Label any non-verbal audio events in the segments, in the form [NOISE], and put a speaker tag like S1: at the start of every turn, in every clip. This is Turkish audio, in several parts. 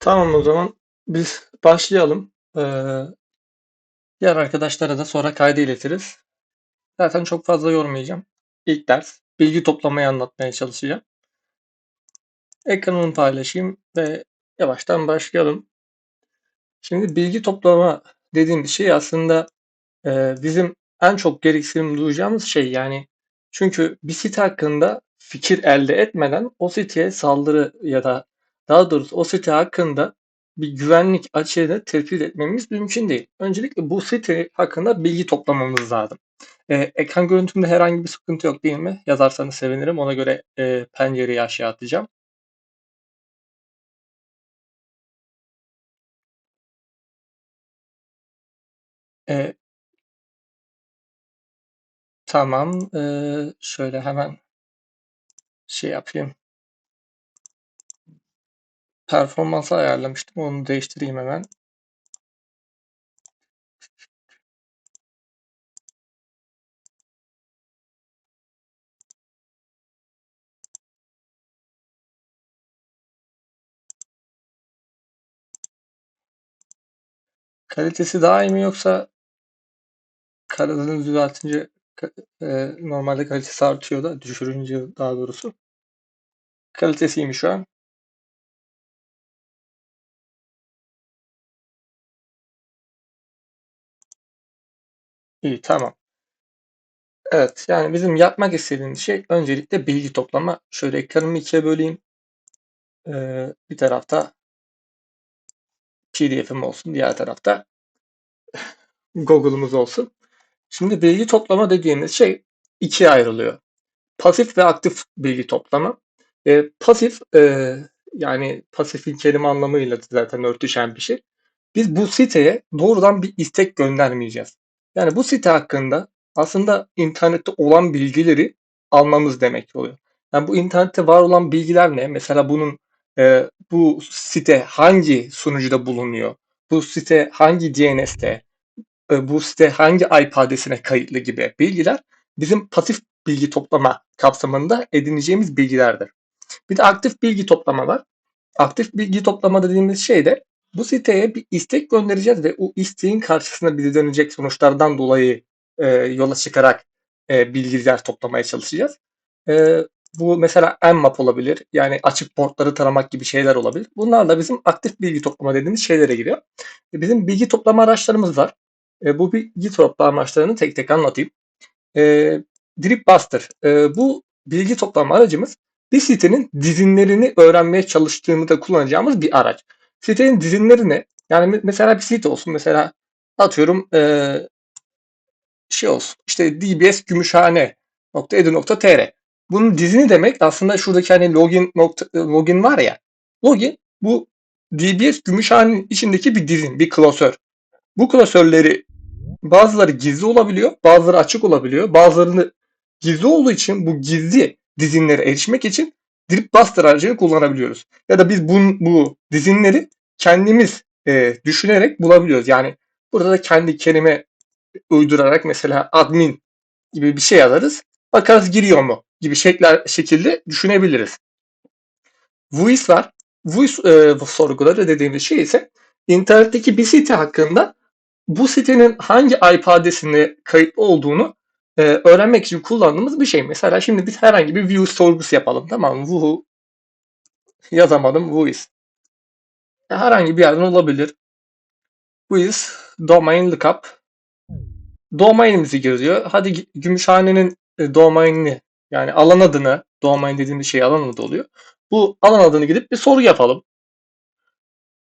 S1: Tamam o zaman biz başlayalım. Ee, diğer arkadaşlara da sonra kaydı iletiriz. Zaten çok fazla yormayacağım. İlk ders bilgi toplamayı anlatmaya çalışacağım. Ekranımı paylaşayım ve yavaştan başlayalım. Şimdi bilgi toplama dediğimiz şey aslında e, bizim en çok gereksinim duyacağımız şey yani çünkü bir site hakkında fikir elde etmeden o siteye saldırı ya da daha doğrusu o site hakkında bir güvenlik açığını tespit etmemiz mümkün değil. Öncelikle bu site hakkında bilgi toplamamız lazım. E, ekran görüntümde herhangi bir sıkıntı yok değil mi? Yazarsanız sevinirim. Ona göre e, pencereyi aşağı atacağım. E, tamam. E, şöyle hemen şey yapayım. Performansı ayarlamıştım. Onu değiştireyim hemen. Kalitesi daha iyi mi yoksa karadını düzeltince e, normalde kalitesi artıyor da düşürünce daha doğrusu. Kalitesi iyiymiş şu an. İyi tamam. Evet yani bizim yapmak istediğimiz şey öncelikle bilgi toplama. Şöyle ekranımı ikiye böleyim. Ee, bir tarafta PDF'im olsun. Diğer tarafta [LAUGHS] Google'umuz olsun. Şimdi bilgi toplama dediğimiz şey ikiye ayrılıyor. Pasif ve aktif bilgi toplama. E, pasif e, yani pasifin kelime anlamıyla zaten örtüşen bir şey. Biz bu siteye doğrudan bir istek göndermeyeceğiz. Yani bu site hakkında aslında internette olan bilgileri almamız demek oluyor. Yani bu internette var olan bilgiler ne? Mesela bunun e, bu site hangi sunucuda bulunuyor? Bu site hangi DNS'te? E, bu site hangi IP adresine kayıtlı gibi bilgiler bizim pasif bilgi toplama kapsamında edineceğimiz bilgilerdir. Bir de aktif bilgi toplama var. Aktif bilgi toplama dediğimiz şey de bu siteye bir istek göndereceğiz ve o isteğin karşısında bize dönecek sonuçlardan dolayı e, yola çıkarak e, bilgiler toplamaya çalışacağız. E, bu mesela Nmap olabilir. Yani açık portları taramak gibi şeyler olabilir. Bunlar da bizim aktif bilgi toplama dediğimiz şeylere giriyor. E, bizim bilgi toplama araçlarımız var. E, bu bilgi toplama araçlarını tek tek anlatayım. E, Dripbuster. E, bu bilgi toplama aracımız bir sitenin dizinlerini öğrenmeye çalıştığımızda kullanacağımız bir araç. Sitenin dizinleri ne? Yani mesela bir site olsun. Mesela atıyorum e, şey olsun. İşte dbs gümüşhane.edu.tr Bunun dizini demek aslında şuradaki hani login nokta, login var ya. Login bu DBS Gümüşhane'nin içindeki bir dizin, bir klasör. Bu klasörleri bazıları gizli olabiliyor, bazıları açık olabiliyor. Bazılarını gizli olduğu için bu gizli dizinlere erişmek için drip buster aracını kullanabiliyoruz. Ya da biz bu, bu dizinleri kendimiz e, düşünerek bulabiliyoruz. Yani burada da kendi kelime uydurarak mesela admin gibi bir şey yazarız. Bakarız giriyor mu gibi şekler, şekilde düşünebiliriz. Voice var. Voice e, sorguları dediğimiz şey ise internetteki bir site hakkında bu sitenin hangi IP adresine kayıtlı olduğunu e, öğrenmek için kullandığımız bir şey. Mesela şimdi biz herhangi bir view sorgusu yapalım. Tamam mı? Who yazamadım. Who is. Herhangi bir yerden olabilir. Who is domain lookup. Domainimizi giriyor. Hadi Gümüşhane'nin e, domainini yani alan adını domain dediğimiz şey alan adı oluyor. Bu alan adını gidip bir soru yapalım.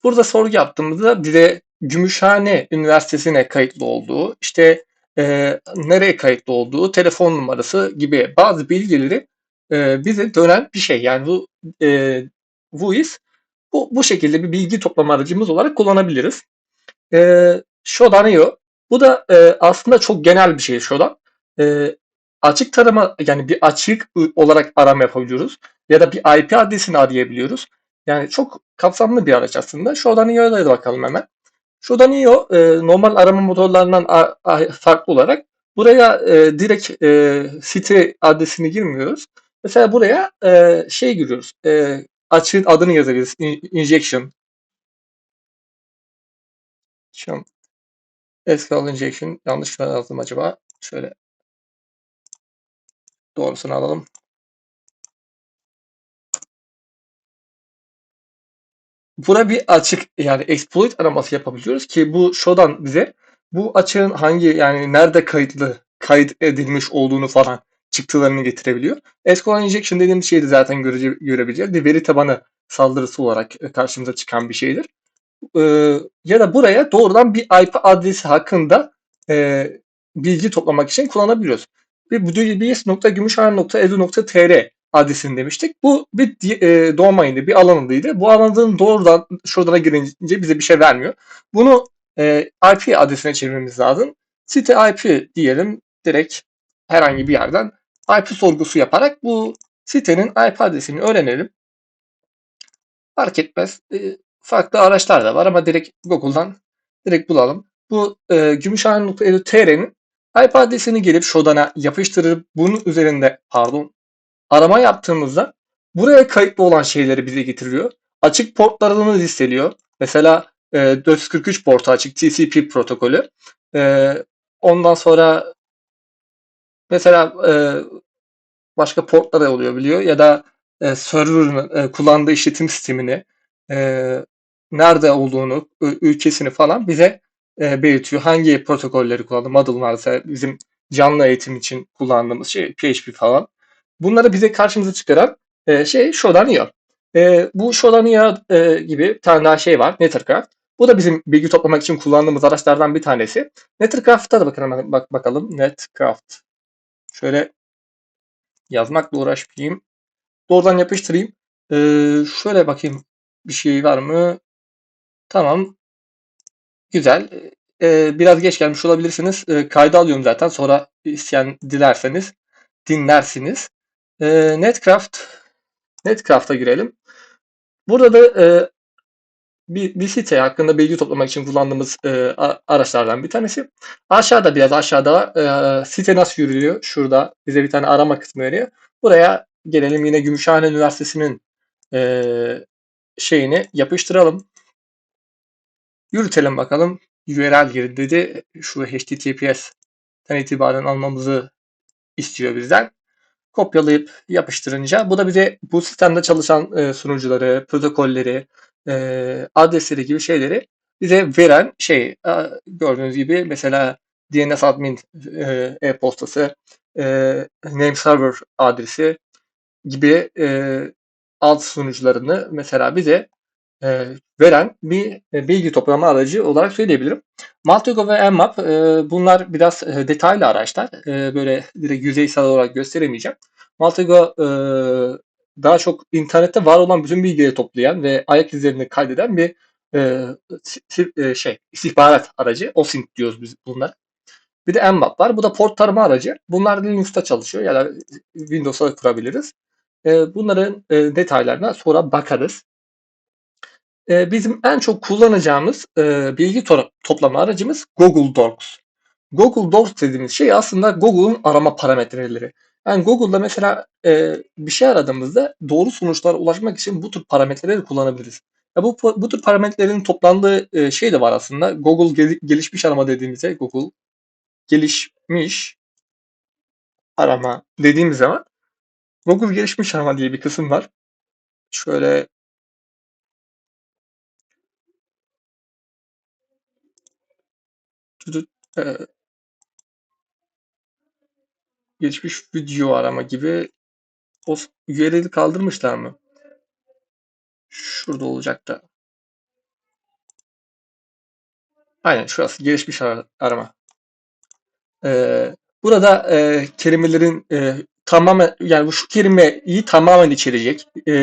S1: Burada soru yaptığımızda bize Gümüşhane Üniversitesi'ne kayıtlı olduğu, işte e, nereye kayıtlı olduğu, telefon numarası gibi bazı bilgileri e, bize dönen bir şey. Yani bu e, VUIS bu, bu şekilde bir bilgi toplama aracımız olarak kullanabiliriz. E, Shodan.io bu da e, aslında çok genel bir şey Shodan. E, açık tarama yani bir açık olarak arama yapabiliyoruz ya da bir IP adresini arayabiliyoruz. Yani çok kapsamlı bir araç aslında. Şuradan IO'ya da bakalım hemen. Şuradan IO e, normal arama motorlarından a, a, farklı olarak buraya e, direkt e, site adresini girmiyoruz. Mesela buraya e, şey giriyoruz. E, açığın adını yazabiliriz. Injection Şu SQL injection yanlış mı yazdım acaba? Şöyle doğrusunu alalım. Buna bir açık yani exploit araması yapabiliyoruz ki bu şuradan bize bu açığın hangi yani nerede kayıtlı kayıt edilmiş olduğunu falan çıktılarını getirebiliyor. SQL injection dediğimiz şeyi de zaten görece, görebileceğiz. Veri tabanı saldırısı olarak e, karşımıza çıkan bir şeydir. Ee, ya da buraya doğrudan bir IP adresi hakkında e, bilgi toplamak için kullanabiliyoruz. Bir dbs.gümüşhane.edu.tr adresini demiştik. Bu bir e, domain'di, bir alanıydı. Bu alanın doğrudan şuradan girince bize bir şey vermiyor. Bunu e, IP adresine çevirmemiz lazım. Site IP diyelim direkt herhangi bir yerden IP sorgusu yaparak bu sitenin IP adresini öğrenelim. Fark etmez. E, farklı araçlar da var ama direkt Google'dan direkt bulalım. Bu e, gümüşhane.edu.tr'nin IP adresini gelip şuradan yapıştırıp bunun üzerinde pardon arama yaptığımızda buraya kayıtlı olan şeyleri bize getiriyor. Açık portlarını listeliyor. Mesela e, 443 portu açık TCP protokolü. E, ondan sonra mesela e, başka portlar da oluyor biliyor ya da e, server'ın e, kullandığı işletim sistemini e, nerede olduğunu, ülkesini falan bize e, belirtiyor. Hangi protokolleri kullandı, model varsa bizim canlı eğitim için kullandığımız şey PHP falan. Bunları bize karşımıza çıkaran e, şey Shodan.io. E, bu Shodan.io e, gibi bir tane daha şey var. Nethercraft. Bu da bizim bilgi toplamak için kullandığımız araçlardan bir tanesi. Nethercraft'a da bakalım, bak, bakalım. Netcraft. Şöyle yazmakla uğraşmayayım. Doğrudan yapıştırayım. Ee, şöyle bakayım bir şey var mı? Tamam. Güzel. Ee, biraz geç gelmiş olabilirsiniz. Ee, kayda alıyorum zaten. Sonra isteyen dilerseniz dinlersiniz. Ee, Netcraft Netcraft'a girelim. Burada da e, bir, bir site hakkında bilgi toplamak için kullandığımız e, araçlardan bir tanesi. Aşağıda biraz aşağıda e, site nasıl yürüyor? Şurada bize bir tane arama kısmı veriyor. Buraya gelelim yine Gümüşhane Üniversitesi'nin e, şeyini yapıştıralım. Yürütelim bakalım. URL gir dedi. Şu HTTPS'ten itibaren almamızı istiyor bizden kopyalayıp yapıştırınca bu da bize bu sistemde çalışan e, sunucuları, protokolleri, e, adresleri gibi şeyleri bize veren şey. E, gördüğünüz gibi mesela DNS admin e, e-postası, e, name server adresi gibi e, alt sunucularını mesela bize e, veren bir e, bilgi toplama aracı olarak söyleyebilirim. Maltego ve Mmap e, bunlar biraz e, detaylı araçlar. E, böyle direkt yüzeysel olarak gösteremeyeceğim. Maltego e, daha çok internette var olan bütün bilgileri toplayan ve ayak izlerini kaydeden bir e, e, şey istihbarat aracı. OSINT diyoruz biz bunlar. Bir de Mmap var. Bu da port tarama aracı. Bunlar Linux'ta çalışıyor ya da Windows'a kurabiliriz. E, bunların e, detaylarına sonra bakarız. E, bizim en çok kullanacağımız e, bilgi to- toplama aracımız Google Docs. Google Docs dediğimiz şey aslında Google'un arama parametreleri. Yani Google'da mesela e, bir şey aradığımızda doğru sonuçlara ulaşmak için bu tür parametreleri kullanabiliriz. Ya bu bu tür parametrelerin toplandığı e, şey de var aslında. Google gel- gelişmiş arama dediğimizde Google gelişmiş arama dediğimiz zaman Google gelişmiş arama diye bir kısım var. Şöyle e, geçmiş video arama gibi o URL'i kaldırmışlar mı? Şurada olacak da. Aynen şurası gelişmiş arama. Ee, burada e, kelimelerin e, tamamen yani şu kelimeyi tamamen içerecek. E,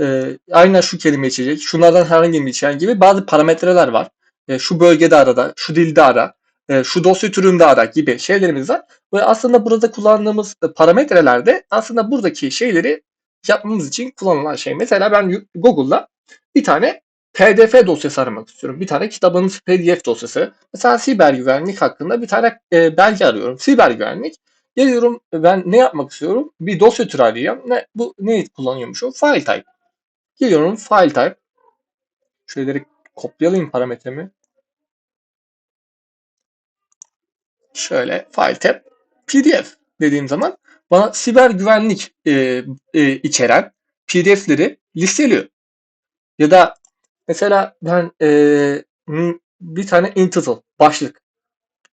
S1: e, aynen şu kelime içecek. Şunlardan herhangi bir içeren gibi bazı parametreler var. E, şu bölgede arada, şu dilde ara, e, şu dosya türünde ara gibi şeylerimiz var. Ve aslında burada kullandığımız parametreler de aslında buradaki şeyleri yapmamız için kullanılan şey. Mesela ben Google'da bir tane PDF dosyası aramak istiyorum. Bir tane kitabın PDF dosyası. Mesela siber güvenlik hakkında bir tane e, belge arıyorum. Siber güvenlik. Geliyorum ben ne yapmak istiyorum? Bir dosya türü arayacağım. Ne, bu ne kullanıyormuşum? File type. Geliyorum file type. Şöyle kopyalayayım parametremi. Şöyle file tab PDF dediğim zaman bana siber güvenlik e, e, içeren PDF'leri listeliyor. Ya da mesela ben e, bir tane entitle başlık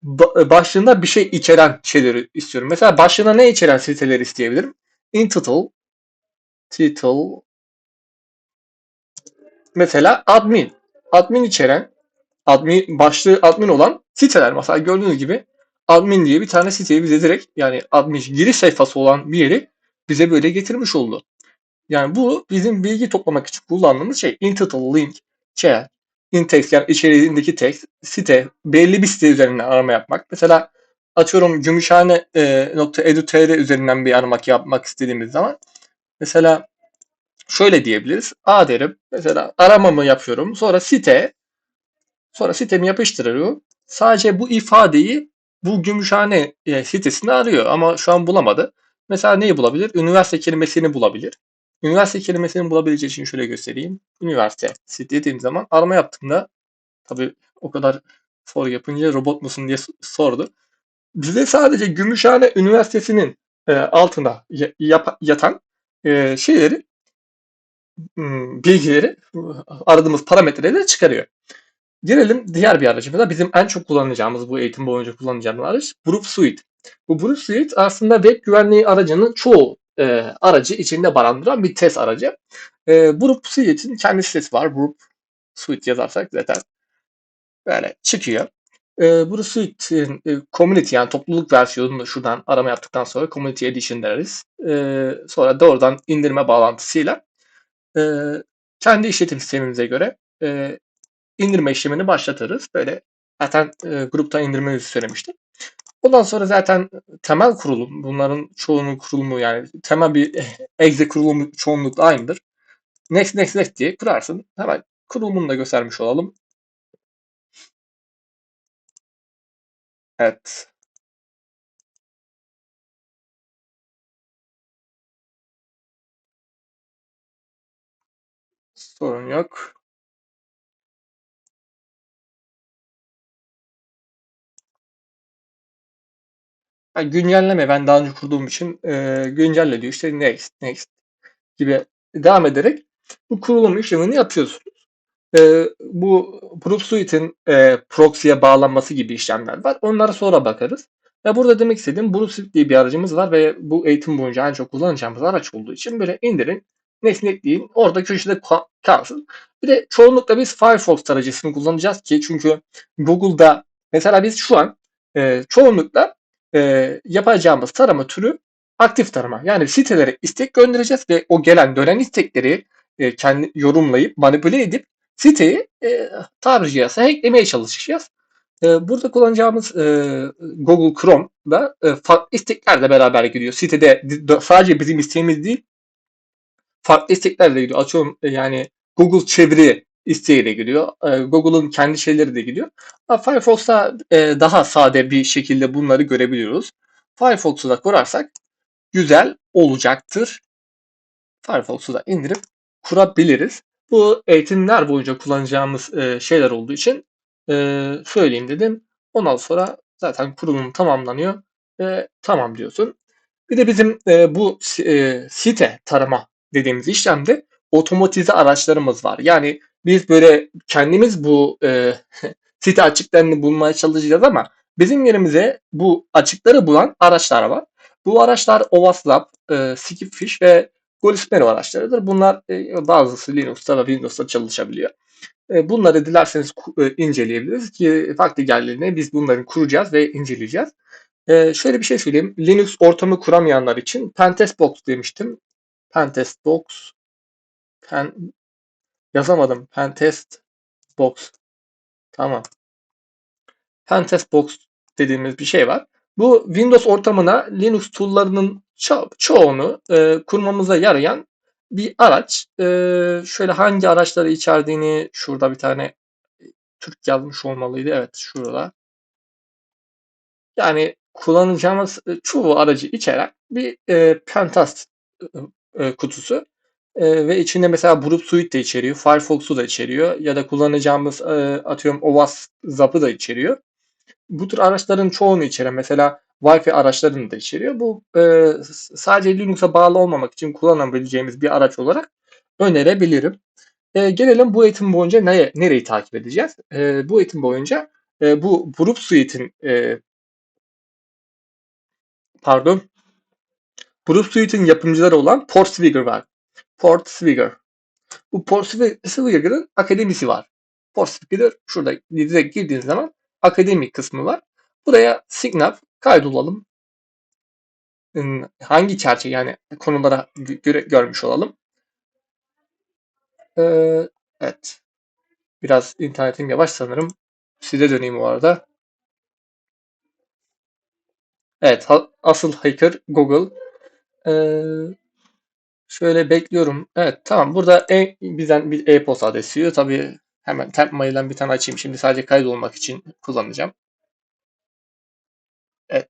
S1: ba- başlığında bir şey içeren şeyleri istiyorum. Mesela başlığına ne içeren siteleri isteyebilirim? Entitle title mesela admin admin içeren admin başlığı admin olan siteler mesela gördüğünüz gibi admin diye bir tane siteyi bize direkt yani admin giriş sayfası olan bir yeri bize böyle getirmiş oldu. Yani bu bizim bilgi toplamak için kullandığımız şey entitle link, chat, in-text yani içeriğindeki text, site, belli bir site üzerinden arama yapmak. Mesela açıyorum gümüşhane.edu.tr e, üzerinden bir aramak yapmak istediğimiz zaman mesela şöyle diyebiliriz. A derim. Mesela aramamı yapıyorum. Sonra site sonra sitemi yapıştırıyorum. Sadece bu ifadeyi bu Gümüşhane e, sitesinde arıyor ama şu an bulamadı. Mesela neyi bulabilir? Üniversite kelimesini bulabilir. Üniversite kelimesini bulabileceği için şöyle göstereyim. Üniversite dediğim zaman arama yaptığımda tabii o kadar soru yapınca robot musun diye sordu. Bize sadece Gümüşhane Üniversitesi'nin e, altına yap, yatan e, şeyleri hmm, bilgileri aradığımız parametreleri çıkarıyor. Gelelim diğer bir aracımıza. Bizim en çok kullanacağımız bu eğitim boyunca kullanacağımız araç Brute Suite. Bu Brute Suite aslında web güvenliği aracının çoğu e, aracı içinde barındıran bir test aracı. E, Brute Suite'in kendi sitesi var. Brute Suite yazarsak zaten böyle çıkıyor. E, Brute Suite'in e, Community yani topluluk versiyonunu şuradan arama yaptıktan sonra Community Edition deriz. E, sonra doğrudan indirme bağlantısıyla e, kendi işletim sistemimize göre e, indirme işlemini başlatırız. Böyle zaten e, grupta indirmenizi söylemiştim. Ondan sonra zaten temel kurulum, bunların çoğunun kurulumu yani temel bir [LAUGHS] exe kurulumu çoğunlukla aynıdır. Next next next diye kurarsın. Hemen kurulumunu da göstermiş olalım. Evet. Sorun yok. Yani güncelleme ben daha önce kurduğum için e, güncelle diyor. İşte next, next gibi devam ederek bu kurulum işlemini yapıyorsunuz. E, bu Proof Suite'in e, proxy'ye bağlanması gibi işlemler var. Onlara sonra bakarız. Ve burada demek istediğim Proof Suite diye bir aracımız var ve bu eğitim boyunca en çok kullanacağımız araç olduğu için böyle indirin, nesne ekleyin, orada köşede kalsın. Bir de çoğunlukla biz Firefox tarayıcısını kullanacağız ki çünkü Google'da mesela biz şu an e, çoğunlukla e, yapacağımız tarama türü aktif tarama. Yani sitelere istek göndereceğiz ve o gelen dönen istekleri e, kendi yorumlayıp manipüle edip siteyi e, tarayıcıya eklemeye çalışacağız. E, burada kullanacağımız e, Google Chrome'da e, istekler de beraber gidiyor. Sitede sadece bizim isteğimiz değil, farklı istekler de gidiyor. Açıyorum e, yani Google çeviri isteğiyle gidiyor. E, Google'ın kendi şeyleri de gidiyor. Ama Firefox'ta e, daha sade bir şekilde bunları görebiliyoruz. Firefox'u da kurarsak güzel olacaktır. Firefox'u da indirip kurabiliriz. Bu eğitimler boyunca kullanacağımız e, şeyler olduğu için e, söyleyeyim dedim. Ondan sonra zaten kurulum tamamlanıyor ve tamam diyorsun. Bir de bizim e, bu site tarama dediğimiz işlemde otomatize araçlarımız var. Yani biz böyle kendimiz bu e, [LAUGHS] site açıklarını bulmaya çalışacağız ama bizim yerimize bu açıkları bulan araçlar var. Bu araçlar Ovaslab, e, Skipfish ve Golismero araçlarıdır. Bunlar e, bazısı Linux'ta ve Windows'ta çalışabiliyor. E, bunları dilerseniz e, inceleyebiliriz ki vakti geldiğinde biz bunları kuracağız ve inceleyeceğiz. E, şöyle bir şey söyleyeyim. Linux ortamı kuramayanlar için Pentest Box demiştim. Pentest Box Pen yazamadım. Pentest Box. Tamam. Pentest Box dediğimiz bir şey var. Bu Windows ortamına Linux tool'larının ço çoğunu e, kurmamıza yarayan bir araç. E, şöyle hangi araçları içerdiğini şurada bir tane e, Türk yazmış olmalıydı. Evet şurada. Yani kullanacağımız e, çoğu aracı içeren bir e, Pentest e, e, kutusu. E, ve içinde mesela Brute Suite de içeriyor. Firefox'u da içeriyor. Ya da kullanacağımız e, atıyorum OWASP Zap'ı da içeriyor. bu tür araçların çoğunu içeren mesela Wi-Fi araçlarını da içeriyor. Bu e, sadece Linux'a bağlı olmamak için kullanabileceğimiz bir araç olarak önerebilirim. E, gelelim bu eğitim boyunca neye, nereyi takip edeceğiz? E, bu eğitim boyunca e, bu Group Suite'in e, pardon Group Suite'in yapımcıları olan Portswigger var. Portswigger. Bu Portswigger'ın akademisi var. Portswigger şurada direkt girdiğiniz zaman akademik kısmı var. Buraya Signap kaydolalım. Hmm, hangi çerçeve yani konulara göre görmüş olalım. Ee, evet. Biraz internetim yavaş sanırım. Size döneyim o arada. Evet. Asıl hacker Google. Ee, şöyle bekliyorum. Evet tamam. Burada e, bizden bir e-posta adresi Tabii hemen Tempmail'den bir tane açayım. Şimdi sadece kaydolmak için kullanacağım. Evet.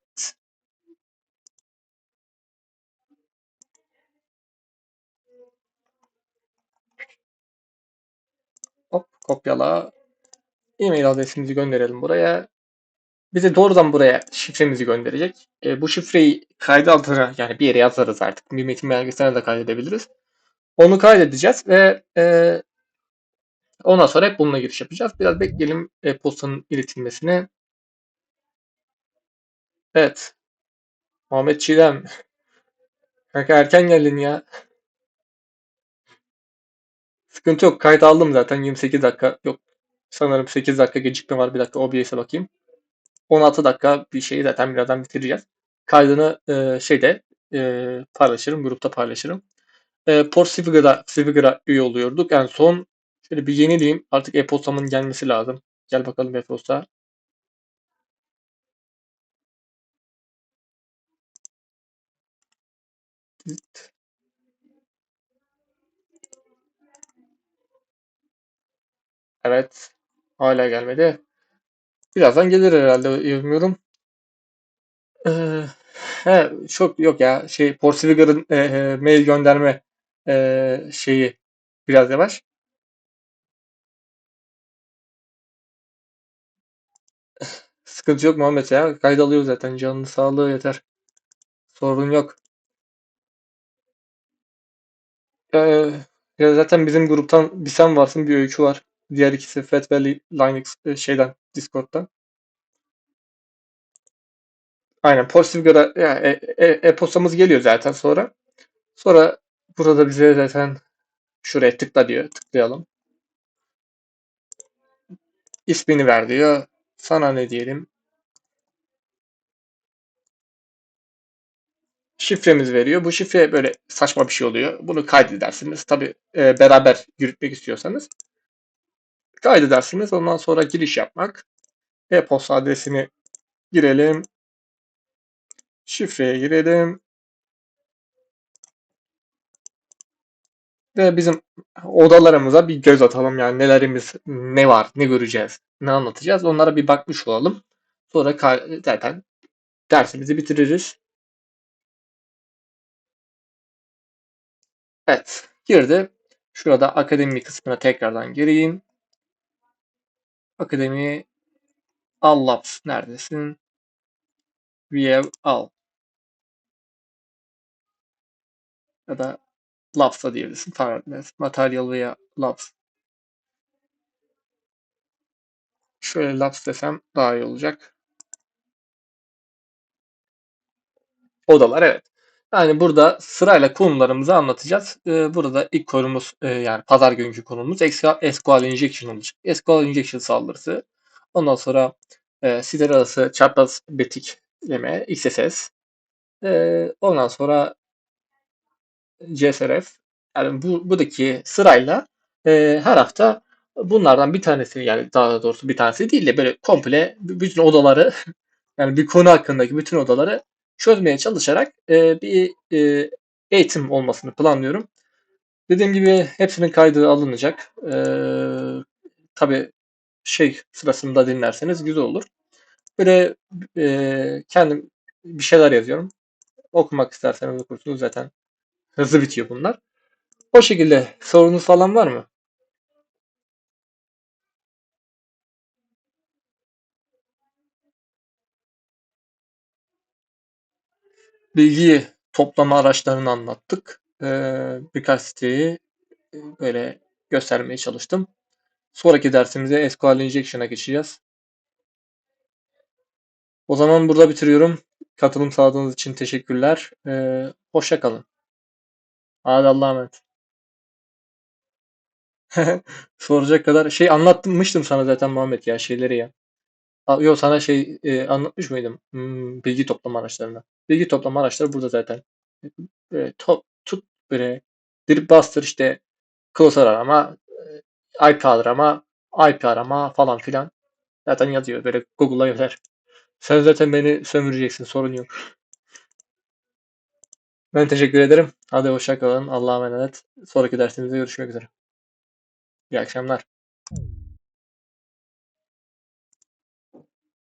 S1: Hop kopyala. E-mail adresimizi gönderelim buraya. Bize doğrudan buraya şifremizi gönderecek. E, bu şifreyi kaydı altına yani bir yere yazarız artık. Bir metin belgesine de kaydedebiliriz. Onu kaydedeceğiz ve e, ondan sonra hep bununla giriş yapacağız. Biraz bekleyelim e-postanın iletilmesini. Evet. Muhammed Çiğdem. [LAUGHS] Kanka erken geldin ya. Sıkıntı yok. Kayıt aldım zaten. 28 dakika. Yok. Sanırım 8 dakika gecikme var. Bir dakika OBS'e bakayım. 16 dakika bir şeyi zaten birazdan bitireceğiz. Kaydını e, şeyde e, paylaşırım. Grupta paylaşırım. E, Port Siviga'da Siviga'da üye oluyorduk. En son şöyle bir yenileyim. Artık e-postamın gelmesi lazım. Gel bakalım e-posta. Evet. Hala gelmedi. Birazdan gelir herhalde bilmiyorum. Ee, he, çok yok ya. Şey Portswigger'ın e, e, mail gönderme e, şeyi biraz yavaş. Sıkıntı yok Muhammed ya. Kaydalıyor zaten. Canlı sağlığı yeter. Sorun yok. Ee, ya zaten bizim gruptan bir sen varsın, bir öykü var. Diğer ikisi Fat ve Linux e, şeyden Discord'dan. Aynen Portswigger'a ya, e, e, e-postamız geliyor zaten sonra. Sonra burada bize zaten şuraya tıkla diyor. Tıklayalım. İsmini ver diyor. Sana ne diyelim? Şifremiz veriyor. Bu şifre böyle saçma bir şey oluyor. Bunu kaydedersiniz. Tabi e, beraber yürütmek istiyorsanız. Kaydedersiniz. Ondan sonra giriş yapmak. E-posta adresini girelim. Şifreye girelim. Ve bizim odalarımıza bir göz atalım. Yani nelerimiz ne var, ne göreceğiz, ne anlatacağız. Onlara bir bakmış olalım. Sonra zaten dersimizi bitiririz. Evet, girdi. Şurada akademi kısmına tekrardan gireyim. Akademi Al Labs neredesin? View Al. Ya da Labs'a diyebilirsin. Fark. Material veya Labs. Şöyle Labs desem daha iyi olacak. Odalar evet. Yani burada sırayla konularımızı anlatacağız. Ee, burada ilk konumuz e, yani pazar günkü konumuz SQL Injection olacak. SQL Injection saldırısı. Ondan sonra e, siteler arası çapraz betikleme, XSS. E, ondan sonra CSRF. Yani bu, buradaki sırayla e, her hafta bunlardan bir tanesi yani daha doğrusu bir tanesi değil de böyle komple bütün odaları [LAUGHS] yani bir konu hakkındaki bütün odaları çözmeye çalışarak e, bir e, eğitim olmasını planlıyorum. Dediğim gibi hepsinin kaydı alınacak. E, tabii şey sırasında dinlerseniz güzel olur. Böyle e, kendim bir şeyler yazıyorum. Okumak isterseniz okursunuz zaten. Hızlı bitiyor bunlar. O şekilde sorunuz falan var mı? Bilgi toplama araçlarını anlattık. Ee, birkaç siteyi e, böyle göstermeye çalıştım. Sonraki dersimize SQL Injection'a geçeceğiz. O zaman burada bitiriyorum. Katılım sağladığınız için teşekkürler. Ee, hoşça kalın. Hadi Allah'a emanet. [LAUGHS] Soracak kadar şey anlatmıştım sana zaten Muhammed ya şeyleri ya. A- Yo sana şey e, anlatmış mıydım? Hmm, bilgi toplama araçlarını. Bilgi toplama araçları burada zaten. Böyle top, tut böyle dirip bastır işte klasör arama, e, IP arama, IP arama falan filan. Zaten yazıyor. Böyle Google'a yazar. Sen zaten beni sömüreceksin. Sorun yok. Ben teşekkür ederim. Hadi hoşça kalın. Allah'a emanet. Sonraki dersimizde görüşmek üzere. İyi akşamlar.